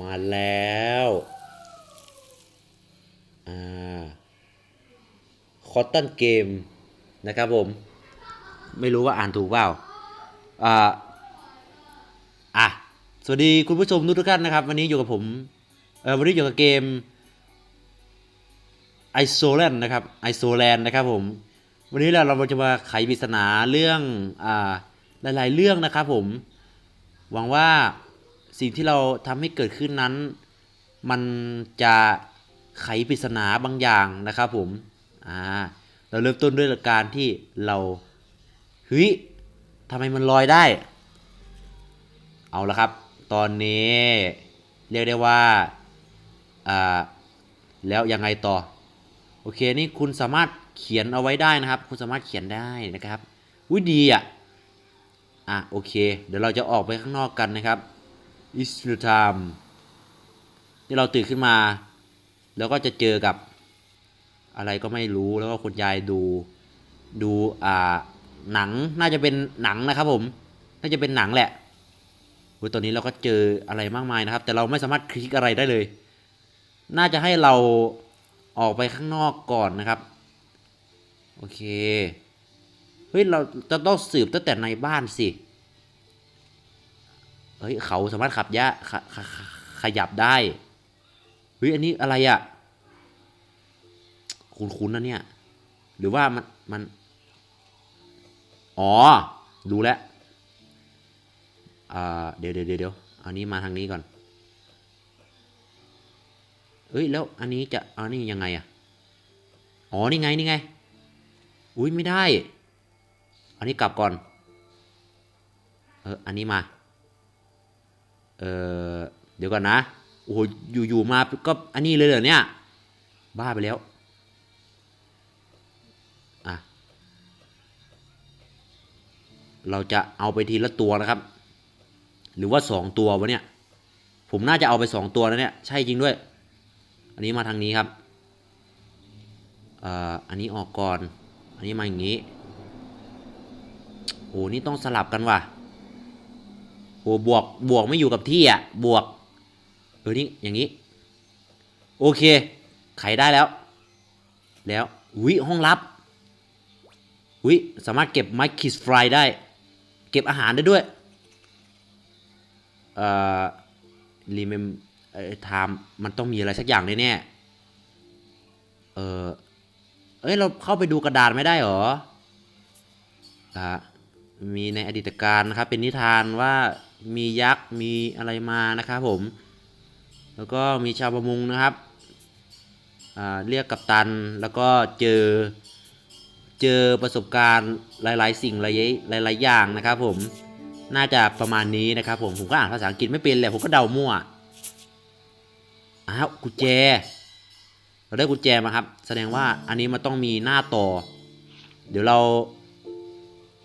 มาแล้วคอตตันเกมนะครับผม ไม่รู้ว่าอ่านถูกเปล่าอ่าอะสวัสดีคุณผู้ชมทุกท่านนะครับ วันนี้อยู่กับผมเออวันนี้อยู่กับเกม i s o l a n d นะครับ i s o l a n d นะครับผม วันนี้เราเราจะมาไขปริศนาเรื่องอ่าหลาย ๆ เรื่องนะครับผม หวังว่า สิ่งที่เราทำให้เกิดขึ้นนั้น มันจะไขปริศนาบางอย่างนะครับผมอ่าเราเริ่มต้นด้วยการที่เราเฮ้ยทำไมมันลอยได้ เอาละครับ ตอนนี้เรียกได้ว่าอ่าแล้วยังไงต่อ โอเคนี่คุณสามารถเขียนเอาไว้ได้นะครับ คุณสามารถเขียนได้นะครับอุ้ยดีอะอะโอเค เดี๋ยวเราจะออกไปข้างนอกกันนะครับ is the time ที่เราตื่นขึ้นมา แล้วก็จะเจอกับอะไรก็ไม่รู้แล้วก็คุณยายดูดูอ่าหนังน่าจะเป็นหนังนะครับผม น่าจะเป็นหนังแหละโอ้ตอนนี้เราก็เจออะไรมากมายนะครับ แต่เราไม่สามารถคลิกอะไรได้เลย น่าจะให้เราออกไปข้างนอกก่อนนะครับ โอเค เฮ้ย เราจะต้องสืบตั้งแต่ในบ้านสิ เฮ้ยเขาสามารถขับยะขขขขยับได้เฮ้ยอันนี้อะไรอะ่ะคุ้นๆนะเนี่ย หรือว่ามันมัน อ๋อ ดูแลอ่าเดี๋ยวเดี๋ยวเดี๋ยวอันนี้มาทางนี้ก่อนเอ้ยแล้วอันนี้จะอันนี้ยังไงอะอ๋อ นี่ไง นี่ไง อุ้ยไม่ได้ อันนี้กลับก่อน เออ อันนี้มา เออเดี๋ยวก่อนนะ โอ้โหอยู่ๆมาก็อันนี้เลยเหรอเนี่ย บ้าไปแล้วอะเราจะเอาไปทีละตัวนะครับ หรือว่าสองตัววะเนี่ย ผมน่าจะเอาไปสองตัวแล้วเนี่ย ใช่จริงด้วย อันนี้มาทางนี้ครับอ่ออันนี้ออกก่อน อันนี้มาอย่างนี้ โอ้นี่ต้องสลับกันว่ะ โอ้บวกบวกไม่อยู่กับที่อะบวกเออนี่อย่างนี้ โอเค ไขได้แล้ว แล้ววิห้องลับวิสามารถเก็บไม้คิสฟรายได้ เก็บอาหารได้ด้วยเอ่อรีเมมเอ่อไทม์มันต้องมีอะไรสักอย่างแน่ๆเออเอ้ย เราเข้าไปดูกระดาษไม่ได้หรออ่ามีในอดีตการนะครับ เป็นนิทานว่า มียักษ์มีอะไรมานะครับผม แล้วก็มีชาวประมงนะครับเรียกกัปตันแล้วก็เจอเจอประสบการณ์หลาย ๆ สิ่งหลายๆหลายๆอย่างนะครับ ผมน่าจะประมาณนี้นะครับ ผมผมก็อ่านภาษาอังกฤษไม่เป็นแหละผมก็เดามั่วอ้าวกุญแจเราได้กุญแจมาครับ แสดงว่าอันนี้มันต้องมีหน้าต่อ เดี๋ยวเรา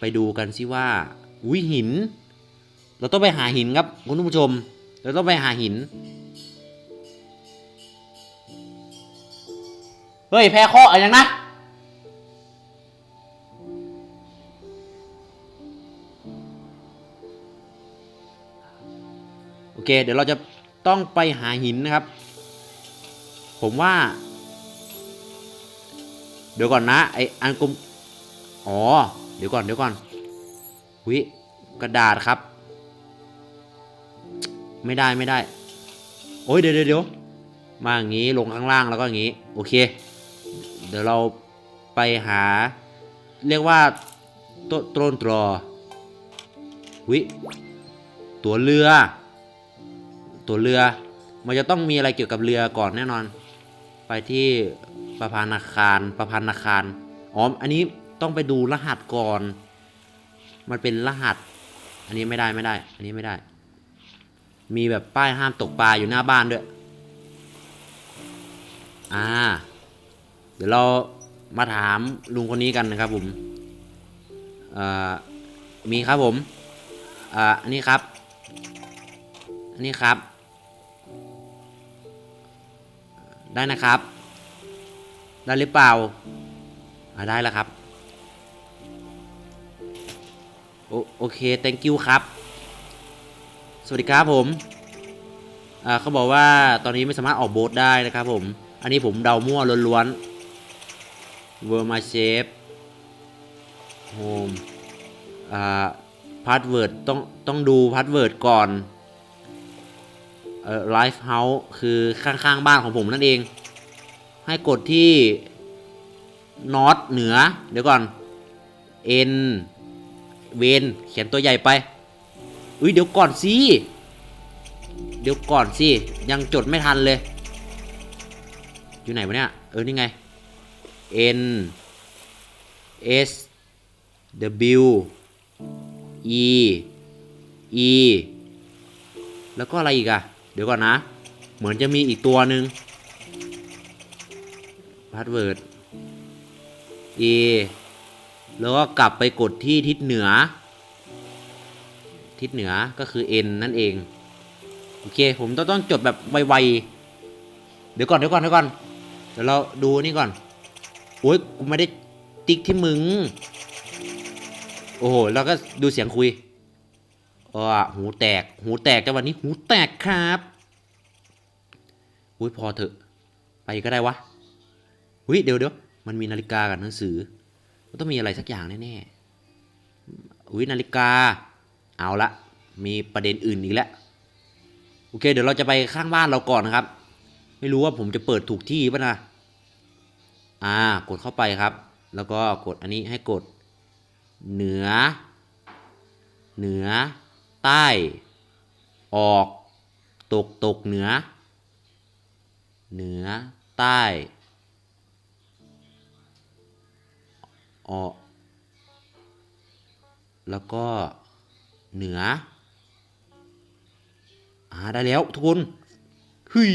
ไปดูกันสิว่าอุ้ยหิน เราต้องไปหาหินครับคุณผู้ชม เราต้องไปหาหิน เฮ้ย แพ้ข้ออะไรยังนะโอเค เดี๋ยวเราจะต้องไปหาหินนะครับ ผมว่า เดี๋ยวก่อนนะไออันกลมอ๋อ เดี๋ยวก่อนเดี๋ยวก่อนวิกระดาษครับ ไม่ได้ไม่ได้ โอ้ยเดี๋ยวเดี๋ยวมาอย่างนี้ลงข้างล่างแล้วก็อย่างนี้ โอเค เดี๋ยวเราไปหา เรียกว่าตต้นตรอวิตัวเรือ ตัวเรือ มันจะต้องมีอะไรเกี่ยวกับเรือก่อนแน่นอน ไปที่ประพานาคารประพานาคารอ๋ออันนี้ต้องไปดูรหัสก่อน มันเป็นรหัส อันนี้ไม่ได้ไม่ได้ อันนี้ไม่ได้ มีแบบป้ายห้ามตกปลาอยู่หน้าบ้านด้วย อ่า เดี๋ยวเรามาถามลุงคนนี้กันนะครับผมอ่ามีครับผมอ่าอันนี้ครับ อันนี้ครับ ได้นะครับ ได้หรือเปล่าอ่าได้แล้วครับ โอโอเค thank you ครับ วัสดีครับผมอ่าเขาบอกว่าตอนนี้ไม่สามารถออกโบสได้นะครับผม อันนี้ผมเดามั่วล้วนๆ w o r m a s h a p e Home อ่าพาสเวิร์ดต้องต้องดูพาสเวิร์ดก่อนเอ่อ Life House คือข้างๆบ้านของผมนั่นเอง ให้กดที่ North เหนือ เดี๋ยวก่อน N เวนเขียนตัวใหญ่ไป อุ้ยเดี๋ยวก่อนสิเดี๋ยวก่อนสิยังจดไม่ทันเลย อยู่ไหนวะเนี่ย เออ นี่ไง N S W E E แล้วก็อะไรอีกอะเดี๋ยวก่อนนะ เหมือนจะมีอีกตัวหนึ่งพาสเวิร์ด E แล้วก็กลับไปกดที่ทิศเหนือ ทิศเหนือก็คือ N นั่นเอง โอเค ผมต้องต้องจดแบบไวๆ เดี๋ยวก่อนเดี๋ยวก่อนเดี๋ยวก่อน เดี๋ยวเราดูนี่ก่อน โอ้ยกูไม่ได้ติ๊กที่มึง โอ้โหแล้วก็ดูเสียงคุยเออหูแตก หูแตกแต่วันนี้หูแตกครับอุ้ยพอเถอะ ไปก็ได้วะอุ้ยเดี๋ยวเดี๋ยวมันมีนาฬิกากับหนังสือ มันต้องมีอะไรสักอย่างแน่ๆอุ้ยนาฬิกา เอาละมีประเด็นอื่นอีกแล้วโอเค เดี๋ยวเราจะไปข้างบ้านเราก่อนนะครับ ไม่รู้ว่าผมจะเปิดถูกที่ป่ะนะอ่ากดเข้าไปครับ แล้วก็กดอันนี้ให้กด เหนือ เหนือ ใต้ ออก ตกตกเหนือ เหนือ ใต้ออกแล้วก็ เหนือ อ่า ได้แล้วทุกคนหุย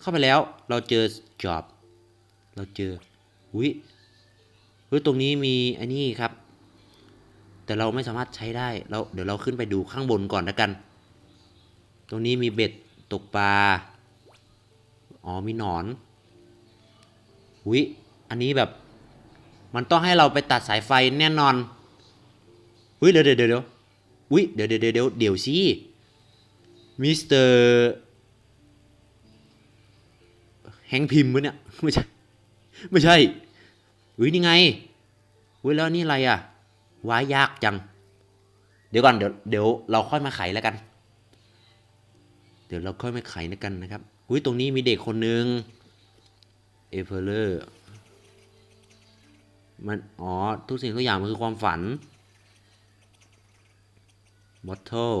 เข้าไปแล้วเราเจอ job เราเจออุ้ยเฮ้ยตรงนี้มีอ้นี่ครับ แต่เราไม่สามารถใช้ได้เราเดี๋ยวเราขึ้นไปดูข้างบนก่อนแล้วกัน ตรงนี้มีเบ็ดตกปลาอ๋อมีหนอนอุ้ยอันนี้แบบมันต้องให้เราไปตัดสายไฟแน่นอนอุ้ยเดี๋ยวเดี๋ยวเดี๋ยว อุ้ยเดี๋ยวเดี๋ยวเดี๋ยวเดี๋ยวสิมิสเตอร์แฮงพิมพ์ปะเนี่ยไม่ใช่ไม่ใช่อุ้ยนี่ไงอุ้ยแล้วนี่อะไรอะว้ายยากจัง เดี๋ยวก่อนเดี๋ยวเดี๋ยวเราค่อยมาไขแล้วกัน เดี๋ยวเราค่อยมาไขแล้วกันนะครับอุ้ยตรงนี้มีเด็กคนหนึ่งเอเฟอร์เลอร์มันอ๋อทุกสิ่งทุกอย่างมันคือความฝัน บอทเทิล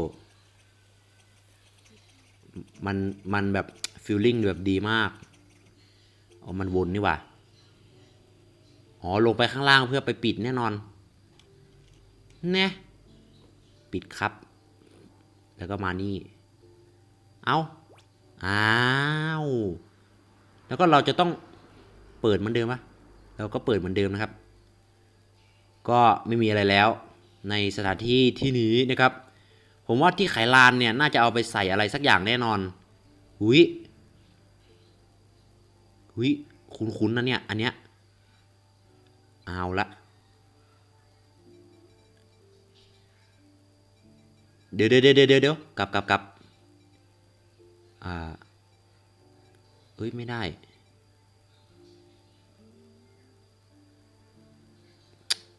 มันมันแบบฟิลลิ่งแบบดีมากอ๋อมันวนนี่ว่าอ๋อลงไปข้างล่างเพื่อไปปิดแน่นอนแน่ปิดครับ แล้วก็มานี่ เอาอ้าวแล้วก็เราจะต้องเปิดเหมือนเดิมปะเราก็เปิดเหมือนเดิมนะครับ ก็ไม่มีอะไรแล้ว ในสถานที่ที่นี้นะครับ ผมว่าที่ไขลานเนี่ยน่าจะเอาไปใส่อะไรสักอย่างแน่นอนหุยหุยคุ้นๆนะเนี่ย อันเนี้ย เอาละเดี๋ยวเดี๋ยวเดี๋ยวเดี๋ยวเดี๋ยวกลับกลับกลับอ่าเอ้ย ไม่ได้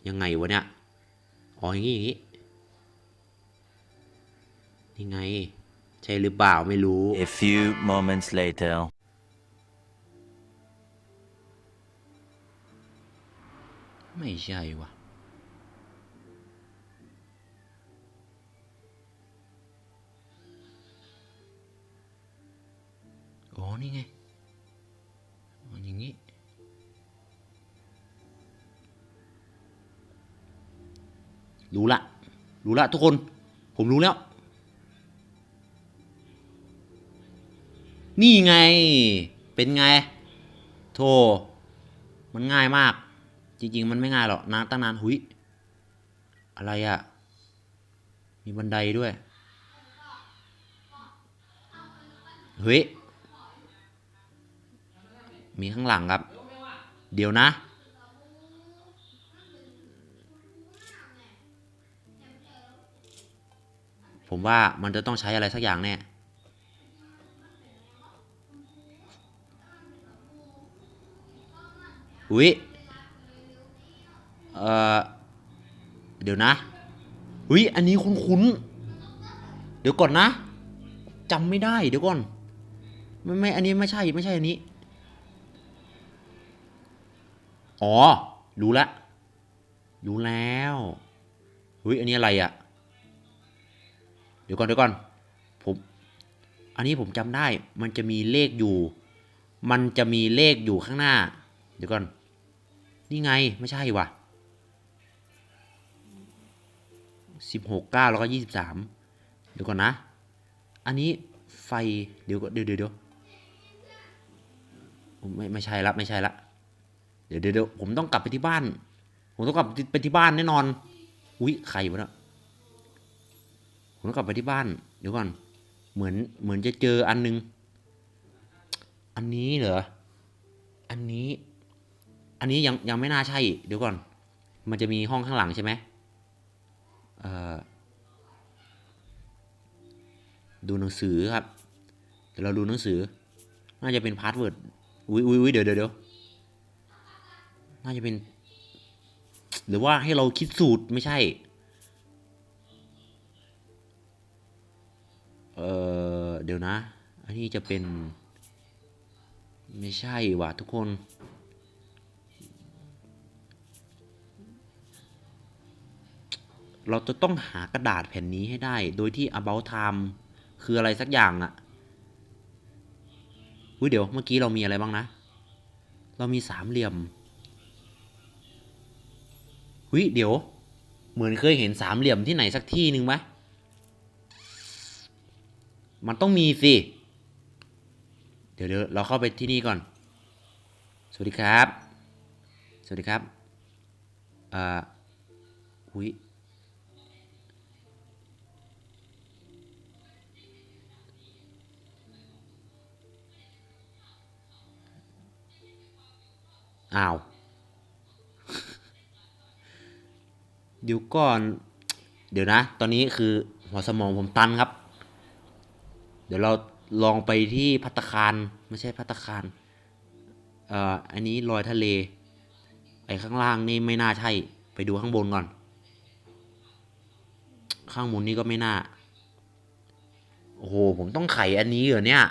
ยังไงวะเนี่ย อ๋ออย่างงี้อย่างงี้ นี่ไง ใช่หรือเปล่าไม่รู้ A few moments later. ไม่ใช่วะอ๋อนี่ไงอ๋ออย่างนี้ รู้ละ รู้ละทุกคน ผมรู้แล้ว นี่ไง เป็นไง โท มันง่ายมาก จริง ๆ มันไม่ง่ายหรอกนานตั้งนานหุยอะไรอะ่ะ มีบันไดด้วยเฮ้ย มีข้างหลังครับ เดี๋ยวนะ ผมว่ามันจะต้องใช้อะไรสักอย่างแน่ อุ้ยเออเดี๋ยวนะอุ้ยอันนี้คุ้นๆเดี๋ยวก่อนนะจำไม่ได้เดี๋ยวก่อน ไม่ไม่อันนี้ไม่ใช่ไม่ใช่อันนี้ อ๋อ รู้ละ รู้แล้วอุ้ยอันนี้อะไรอะ่ะ เดี๋ยวก่อนเดี๋ยวก่อน ผม อันนี้ผมจำได้ มันจะมีเลขอยู่ มันจะมีเลขอยู่ข้างหน้า เดี๋ยวก่อน นี่ไงไม่ใช่ว่ะสิบหกเก้าแล้วก็ยี่สิบสามเดี๋ยวก่อนนะ อันนี้ไฟเดี๋ยวก่อนเดี๋ยวเดี๋ยวเดี๋ยวไม่ไม่ใช่ละไม่ใช่ละเดี๋ยวเดี๋ยวเดี๋ยวผมต้องกลับไปที่บ้าน ผมต้องกลับไปที่บ้านแน่นอน อุ้ยใครวะเนะผมต้องกลับไปที่บ้าน เดี๋ยวก่อน เหมือนเหมือนจะเจออันนึง อันนี้เหรอ อันนี้ อันนี้ยังยังไม่น่าใช่ เดี๋ยวก่อน มันจะมีห้องข้างหลังใช่ไหมเอ่อดูหนังสือครับ เดี๋ยวเราดูหนังสือ น่าจะเป็นพาสเวิร์ด อุ้ยอุ้ยอุ้ยเดี๋ยวเดี๋ยวเดี๋ยวน่าจะเป็น หรือว่าให้เราคิดสูตรไม่ใช่ เออเดี๋ยวนะ อันนี้จะเป็น ไม่ใช่ว่ะทุกคน เราจะต้องหากระดาษแผ่นนี้ให้ได้ โดยที่ about time คืออะไรสักอย่างอะอุ้ยเดี๋ยวเมื่อกี้เรามีอะไรบ้างนะ เรามีสามเหลี่ยมหุยเดี๋ยว เหมือนเคยเห็นสามเหลี่ยมที่ไหนสักที่หนึ่งไหมมันต้องมีสิ เดี๋ยวเดี๋ยวเราเข้าไปที่นี่ก่อน สวัสดีครับ สวัสดีครับอ่าหุ้ย อ้าวเดี๋ยวก่อน เดี๋ยวนะ ตอนนี้คือหัวสมองผมตันครับ เดี๋ยวเราลองไปที่พัตคารไม่ใช่พัตคารเอ่ออันนี้ลอยทะเล ไอ้ข้างล่างนี่ไม่น่าใช่ ไปดูข้างบนก่อน ข้างบนนี่ก็ไม่น่า โอ้โห ผมต้องไขอันนี้เหรอเนี่ย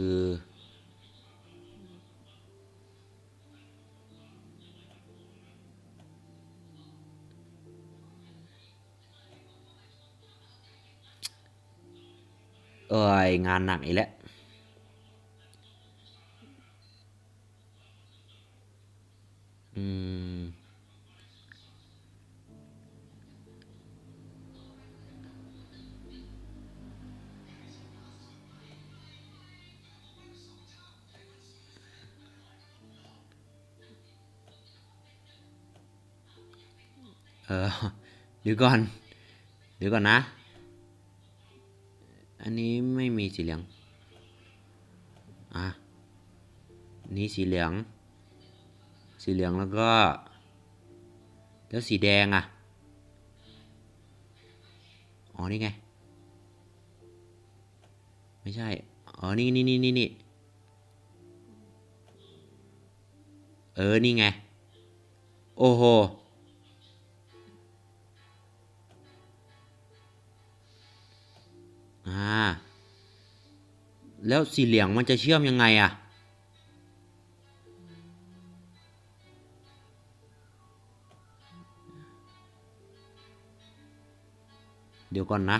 คือเอ้ยงานหนักอีกแล้วอืม เออเดี๋ยวก่อน เดี๋ยวก่อนนะ อันนี้ไม่มีสีเหลือง อะ นี่สีเหลือง สีเหลืองแล้วก็ แล้วสีแดงอะ อ๋อ นี่ไง ไม่ใช่ อ๋อ นี่นี่นี่นี่นี่เออ นี่ไง โอ้โห อ่า แล้วสีเหลืองมันจะเชื่อมยังไงอะเดี๋ยวก่อนนะ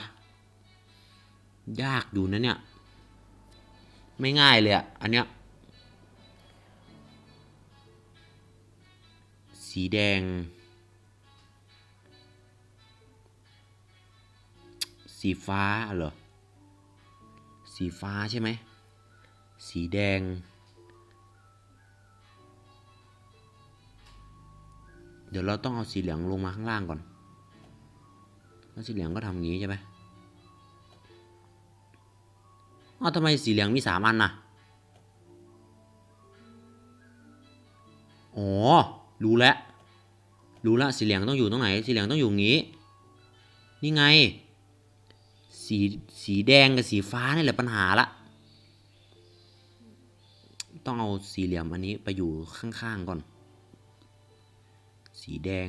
ยากอยู่นะเนี่ย ไม่ง่ายเลยอะอันเนี้ย สีแดงสีฟ้าเหรอ สีฟ้าใช่ไหม สีแดง เดี๋ยวเราต้องเอาสีเหลืองลงมาข้างล่างก่อนแล้วสีเหลืองก็ทำงี้ใช่ไหมอ้าวทำไมสีเหลืองมีสามอันน่ะอ๋อ รู้แล้ว รู้แล้ว สีเหลืองต้องอยู่ตรงไหน สีเหลืองต้องอยู่งี้ นี่ไง สีสีแดงกับสีฟ้านี่แหละปัญหาละ ต้องเอาสี่เหลี่ยมอันนี้ไปอยู่ข้างๆก่อน สีแดง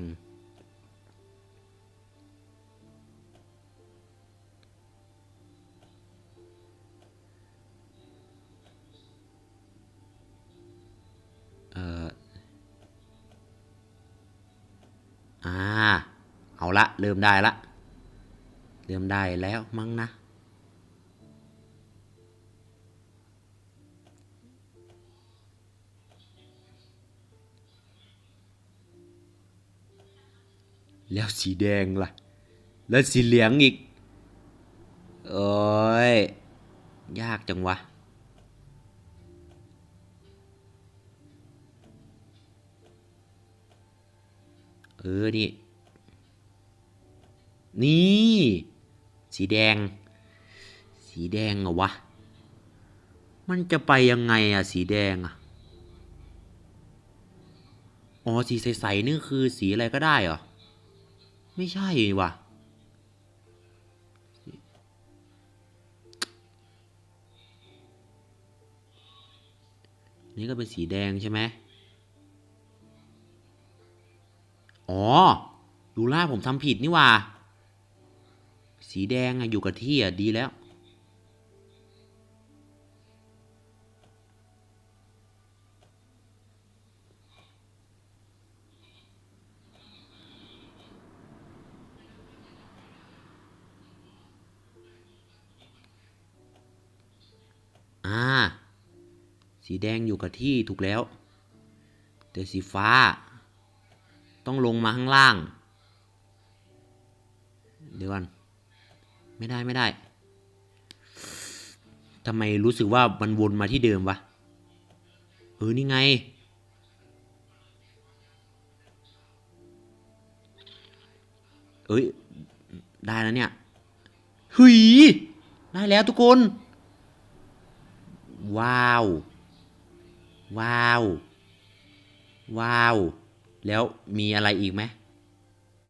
เอ่อ อ่า เอาละ เริ่มได้ละ เริ่มได้แล้วมั้งนะ แล้วสีแดงล่ะ แล้วสีเหลืองอีก โอ้ย ยากจังวะเออ นี่ นี่ สีแดง สีแดงเหรอวะ มันจะไปยังไงอะสีแดงอะอ๋อสีใสๆนี่คือสีอะไรก็ได้เหรอ ไม่ใช่วะนี่ก็เป็นสีแดงใช่ไหมอ๋อดูล่าผมทำผิดนี่ว่า สีแดงอะอยู่กับที่อะดีแล้ว อ่า สีแดงอยู่กับที่ถูกแล้ว แต่สีฟ้า ต้องลงมาข้างล่าง เดี๋ยวก่อน ไม่ได้ไม่ได้ทำไมรู้สึกว่ามันวนมาที่เดิมวะ เออ นี่ไง เอ้ย ได้แล้วเนี่ยหุยได้แล้วทุกคน ว้าว ว้าว ว้าว แล้วมีอะไรอีกไหม